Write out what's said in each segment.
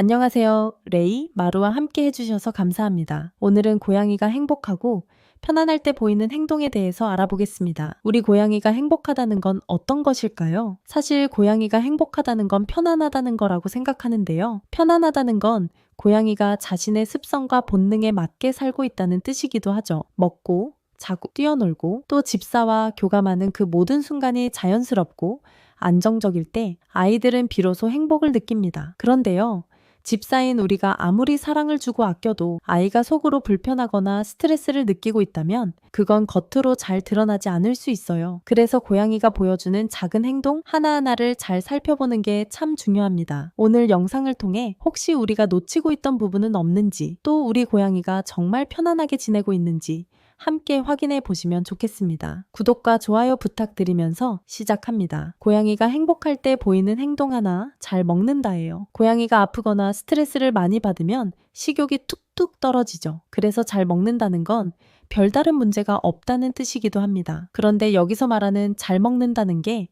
안녕하세요. 레이, 마루와 함께 해주셔서 감사합니다. 오늘은 고양이가 행복하고 편안할 때 보이는 행동에 대해서 알아보겠습니다. 우리 고양이가 행복하다는 건 어떤 것일까요? 사실 고양이가 행복하다는 건 편안하다는 거라고 생각하는데요. 편안하다는 건 고양이가 자신의 습성과 본능에 맞게 살고 있다는 뜻이기도 하죠. 먹고, 자고, 뛰어놀고, 또 집사와 교감하는 그 모든 순간이 자연스럽고 안정적일 때 아이들은 비로소 행복을 느낍니다. 그런데요. 집사인 우리가 아무리 사랑을 주고 아껴도 아이가 속으로 불편하거나 스트레스를 느끼고 있다면 그건 겉으로 잘 드러나지 않을 수 있어요. 그래서 고양이가 보여주는 작은 행동 하나하나를 잘 살펴보는 게 참 중요합니다. 오늘 영상을 통해 혹시 우리가 놓치고 있던 부분은 없는지 또 우리 고양이가 정말 편안하게 지내고 있는지 함께 확인해 보시면 좋겠습니다. 구독과 좋아요 부탁드리면서 시작합니다. 고양이가 행복할 때 보이는 행동 하나 잘 먹는다예요. 고양이가 아프거나 스트레스를 많이 받으면 식욕이 툭툭 떨어지죠. 그래서 잘 먹는다는 건 별다른 문제가 없다는 뜻이기도 합니다. 그런데 여기서 말하는 잘 먹는다는 게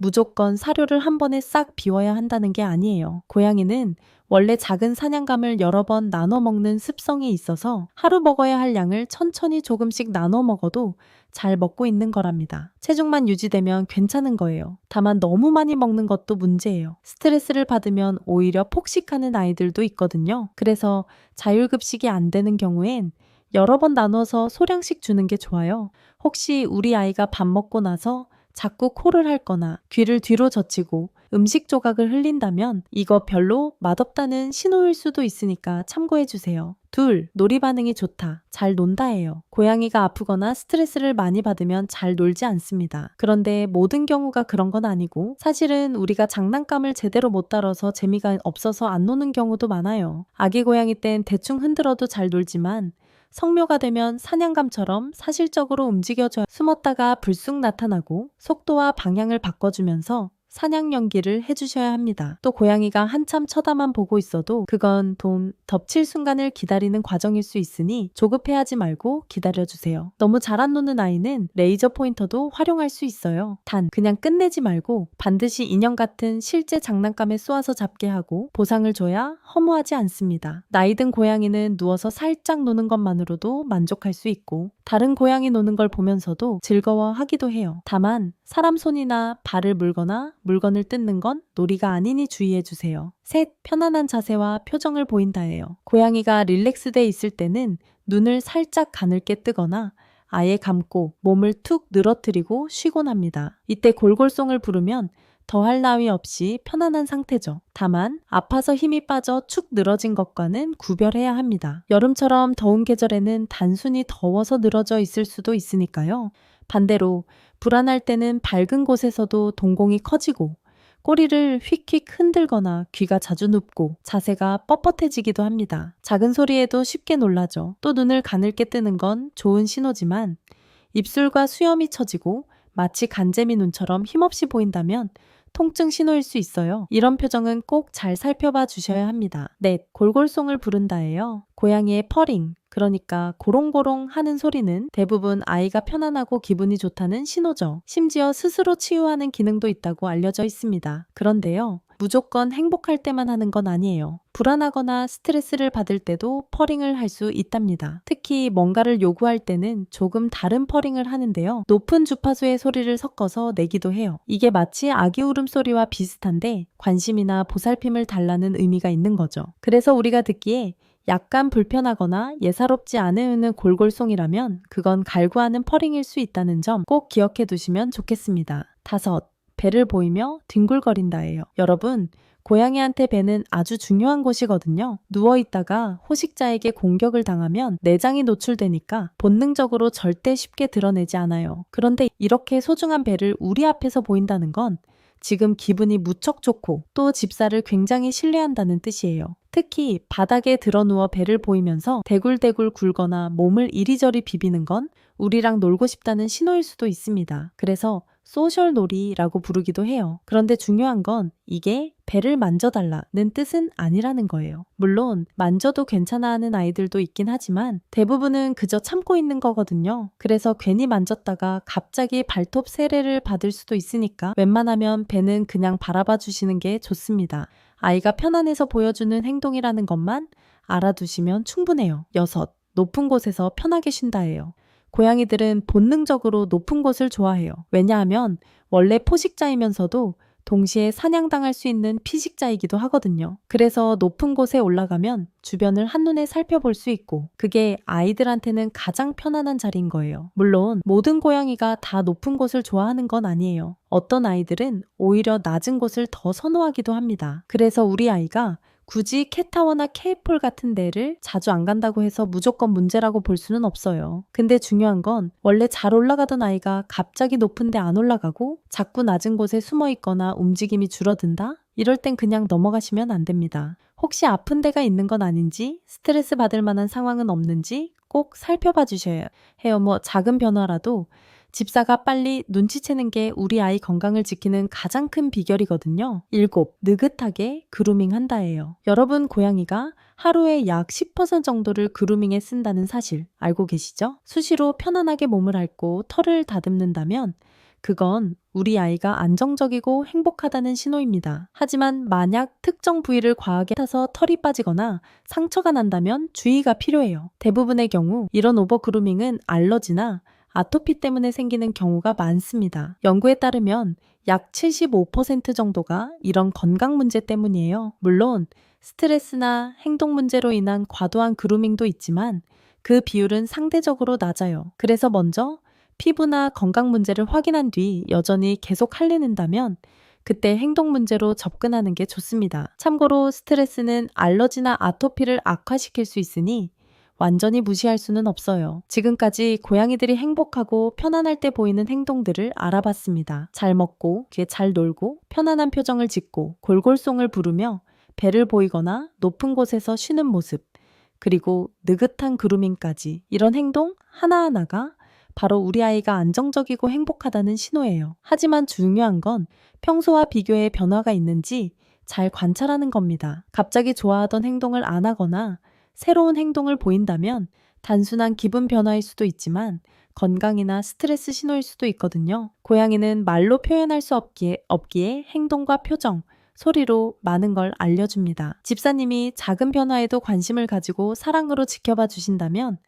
무조건 사료를 한 번에 싹 비워야 한다는 게 아니에요. 고양이는 원래 작은 사냥감을 여러 번 나눠 먹는 습성이 있어서 하루 먹어야 할 양을 천천히 조금씩 나눠 먹어도 잘 먹고 있는 거랍니다. 체중만 유지되면 괜찮은 거예요. 다만 너무 많이 먹는 것도 문제예요. 스트레스를 받으면 오히려 폭식하는 아이들도 있거든요. 그래서 자율급식이 안 되는 경우엔 여러 번 나눠서 소량씩 주는 게 좋아요. 혹시 우리 아이가 밥 먹고 나서 자꾸 코를 핥거나 귀를 뒤로 젖히고 음식 조각을 흘린다면 이거 별로 맛없다는 신호일 수도 있으니까 참고해 주세요. 둘, 놀이 반응이 좋다. 잘 논다예요. 고양이가 아프거나 스트레스를 많이 받으면 잘 놀지 않습니다. 그런데 모든 경우가 그런 건 아니고 사실은 우리가 장난감을 제대로 못 다뤄서 재미가 없어서 안 노는 경우도 많아요. 아기 고양이 땐 대충 흔들어도 잘 놀지만 성묘가 되면 사냥감처럼 사실적으로 움직여져 숨었다가 불쑥 나타나고 속도와 방향을 바꿔주면서 사냥 연기를 해주셔야 합니다. 또 고양이가 한참 쳐다만 보고 있어도 그건 돈 덮칠 순간을 기다리는 과정일 수 있으니 조급해하지 말고 기다려주세요. 너무 잘 안 노는 아이는 레이저 포인터도 활용할 수 있어요. 단 그냥 끝내지 말고 반드시 인형 같은 실제 장난감에 쏘아서 잡게 하고 보상을 줘야 허무하지 않습니다. 나이 든 고양이는 누워서 살짝 노는 것만으로도 만족할 수 있고 다른 고양이 노는 걸 보면서도 즐거워하기도 해요. 다만 사람 손이나 발을 물거나 물건을 뜯는 건 놀이가 아니니 주의해 주세요. 셋, 편안한 자세와 표정을 보인다예요. 고양이가 릴렉스돼 있을 때는 눈을 살짝 가늘게 뜨거나 아예 감고 몸을 툭 늘어뜨리고 쉬곤 합니다. 이때 골골송을 부르면 더할 나위 없이 편안한 상태죠. 다만 아파서 힘이 빠져 축 늘어진 것과는 구별해야 합니다. 여름처럼 더운 계절에는 단순히 더워서 늘어져 있을 수도 있으니까요. 반대로 불안할 때는 밝은 곳에서도 동공이 커지고 꼬리를 휙휙 흔들거나 귀가 자주 눕고 자세가 뻣뻣해지기도 합니다. 작은 소리에도 쉽게 놀라죠. 또 눈을 가늘게 뜨는 건 좋은 신호지만 입술과 수염이 처지고 마치 간재미 눈처럼 힘없이 보인다면 통증 신호일 수 있어요. 이런 표정은 꼭 잘 살펴봐 주셔야 합니다. 넷, 골골송을 부른다예요. 고양이의 퍼링, 그러니까 고롱고롱 하는 소리는 대부분 아이가 편안하고 기분이 좋다는 신호죠. 심지어 스스로 치유하는 기능도 있다고 알려져 있습니다. 그런데요. 무조건 행복할 때만 하는 건 아니에요. 불안하거나 스트레스를 받을 때도 퍼링을 할 수 있답니다. 특히 뭔가를 요구할 때는 조금 다른 퍼링을 하는데요. 높은 주파수의 소리를 섞어서 내기도 해요. 이게 마치 아기 울음소리와 비슷한데 관심이나 보살핌을 달라는 의미가 있는 거죠. 그래서 우리가 듣기에 약간 불편하거나 예사롭지 않은 골골송이라면 그건 갈구하는 퍼링일 수 있다는 점 꼭 기억해 두시면 좋겠습니다. 다섯, 배를 보이며 뒹굴거린다예요. 여러분, 고양이한테 배는 아주 중요한 곳이거든요. 누워있다가 호식자에게 공격을 당하면 내장이 노출되니까 본능적으로 절대 쉽게 드러내지 않아요. 그런데 이렇게 소중한 배를 우리 앞에서 보인다는 건 지금 기분이 무척 좋고 또 집사를 굉장히 신뢰한다는 뜻이에요. 특히 바닥에 드러 누워 배를 보이면서 대굴대굴 굴거나 몸을 이리저리 비비는 건 우리랑 놀고 싶다는 신호일 수도 있습니다. 그래서 소셜 놀이라고 부르기도 해요. 그런데 중요한 건 이게 배를 만져달라는 뜻은 아니라는 거예요. 물론 만져도 괜찮아 하는 아이들도 있긴 하지만 대부분은 그저 참고 있는 거거든요. 그래서 괜히 만졌다가 갑자기 발톱 세례를 받을 수도 있으니까 웬만하면 배는 그냥 바라봐 주시는 게 좋습니다. 아이가 편안해서 보여주는 행동이라는 것만 알아두시면 충분해요. 여섯, 높은 곳에서 편하게 쉰다예요. 고양이들은 본능적으로 높은 곳을 좋아해요. 왜냐하면 원래 포식자이면서도 동시에 사냥당할 수 있는 피식자이기도 하거든요. 그래서 높은 곳에 올라가면 주변을 한눈에 살펴볼 수 있고 그게 아이들한테는 가장 편안한 자리인 거예요. 물론 모든 고양이가 다 높은 곳을 좋아하는 건 아니에요. 어떤 아이들은 오히려 낮은 곳을 더 선호하기도 합니다. 그래서 우리 아이가 굳이 캣타워나 케이폴 같은 데를 자주 안 간다고 해서 무조건 문제라고 볼 수는 없어요. 근데 중요한 건 원래 잘 올라가던 아이가 갑자기 높은 데 안 올라가고 자꾸 낮은 곳에 숨어 있거나 움직임이 줄어든다? 이럴 땐 그냥 넘어가시면 안 됩니다. 혹시 아픈 데가 있는 건 아닌지, 스트레스 받을 만한 상황은 없는지 꼭 살펴봐 주셔야 해요. 뭐 작은 변화라도 집사가 빨리 눈치채는 게 우리 아이 건강을 지키는 가장 큰 비결이거든요. 일곱, 느긋하게 그루밍 한다예요. 여러분 고양이가 하루에 약 10% 정도를 그루밍에 쓴다는 사실 알고 계시죠? 수시로 편안하게 몸을 핥고 털을 다듬는다면 그건 우리 아이가 안정적이고 행복하다는 신호입니다. 하지만 만약 특정 부위를 과하게 타서 털이 빠지거나 상처가 난다면 주의가 필요해요. 대부분의 경우 이런 오버그루밍은 알러지나 아토피 때문에 생기는 경우가 많습니다. 연구에 따르면 약 75% 정도가 이런 건강 문제 때문이에요. 물론 스트레스나 행동 문제로 인한 과도한 그루밍도 있지만 그 비율은 상대적으로 낮아요. 그래서 먼저 피부나 건강 문제를 확인한 뒤 여전히 계속 할리는다면 그때 행동 문제로 접근하는 게 좋습니다. 참고로 스트레스는 알러지나 아토피를 악화시킬 수 있으니 완전히 무시할 수는 없어요. 지금까지 고양이들이 행복하고 편안할 때 보이는 행동들을 알아봤습니다. 잘 먹고, 귀에 잘 놀고, 편안한 표정을 짓고, 골골송을 부르며 배를 보이거나 높은 곳에서 쉬는 모습, 그리고 느긋한 그루밍까지 이런 행동 하나하나가 바로 우리 아이가 안정적이고 행복하다는 신호예요. 하지만 중요한 건 평소와 비교해 변화가 있는지 잘 관찰하는 겁니다. 갑자기 좋아하던 행동을 안 하거나 새로운 행동을 보인다면 단순한 기분 변화일 수도 있지만 건강이나 스트레스 신호일 수도 있거든요. 고양이는 말로 표현할 수 없기에, 없기에 행동과 표정, 소리로 많은 걸 알려줍니다. 집사님이 작은 변화에도 관심을 가지고 사랑으로 지켜봐 주신다면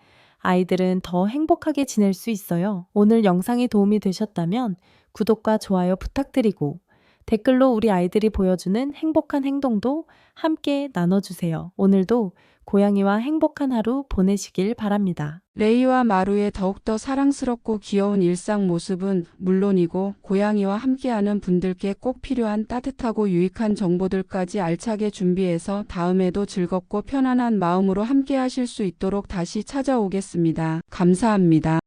아이들은 더 행복하게 지낼 수 있어요. 오늘 영상이 도움이 되셨다면 구독과 좋아요 부탁드리고 댓글로 우리 아이들이 보여주는 행복한 행동도 함께 나눠주세요. 오늘도 고양이와 행복한 하루 보내시길 바랍니다. 레이와 마루의 더욱더 사랑스럽고 귀여운 일상 모습은 물론이고 고양이와 함께하는 분들께 꼭 필요한 따뜻하고 유익한 정보들까지 알차게 준비해서 다음에도 즐겁고 편안한 마음으로 함께하실 수 있도록 다시 찾아오겠습니다. 감사합니다.